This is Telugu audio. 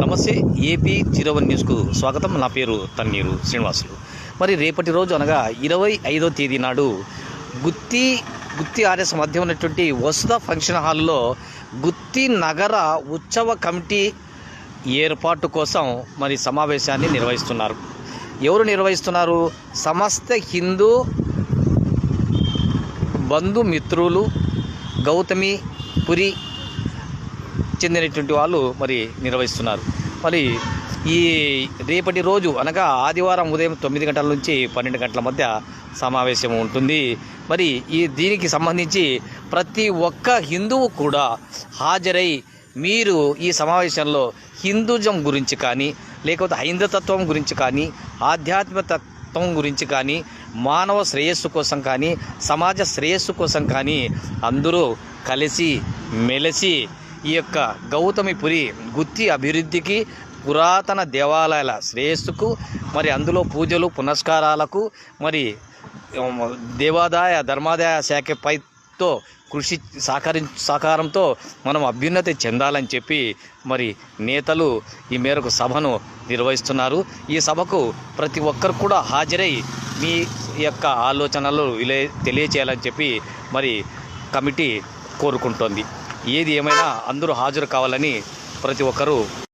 నమస్తే ఏపీ జీరో వన్ న్యూస్కు స్వాగతం. నా పేరు తన్నీరు శ్రీనివాసులు. మరి రేపటి రోజు అనగా ఇరవై ఐదో తేదీ నాడు గుత్తి గుత్తి ఆర్ఎస్ మధ్య ఉన్నటువంటి వసుధ ఫంక్షన్ హాల్లో గుత్తి నగర ఉత్సవ కమిటీ ఏర్పాటు కోసం మరి సమావేశాన్ని నిర్వహిస్తున్నారు. ఎవరు నిర్వహిస్తున్నారు? సమస్త హిందూ బంధుమిత్రులు గౌతమి పురి చెందినటువంటి వాళ్ళు మరి నిర్వహిస్తున్నారు. మరి ఈ రేపటి రోజు అనగా ఆదివారం ఉదయం తొమ్మిది గంటల నుంచి పన్నెండు గంటల మధ్య సమావేశం ఉంటుంది. మరి ఈ దీనికి సంబంధించి ప్రతి ఒక్క హిందువు కూడా హాజరై మీరు ఈ సమావేశంలో హిందూజం గురించి కానీ లేకపోతే హైందతత్వం గురించి కానీ ఆధ్యాత్మికతత్వం గురించి కానీ మానవ శ్రేయస్సు కోసం కానీ సమాజ శ్రేయస్సు కోసం కానీ అందరూ కలిసి మెలిసి ఈ యొక్క గౌతమిపురి గుత్తి అభివృద్ధికి పురాతన దేవాలయాల శ్రేయస్సుకు మరి అందులో పూజలు పునస్కారాలకు మరి దేవాదాయ ధర్మాదాయ శాఖపైతో కృషి సహకరి సహకారంతో మనం అభ్యున్నతి చెందాలని చెప్పి మరి నేతలు ఈ మేరకు సభను నిర్వహిస్తున్నారు. ఈ సభకు ప్రతి ఒక్కరు కూడా హాజరై మీ యొక్క ఆలోచనలు తెలియచేయాలని చెప్పి మరి కమిటీ కోరుకుంటోంది. ఏది ఏమైనా అందరూ హాజరు కావాలని ప్రతి ఒక్కరూ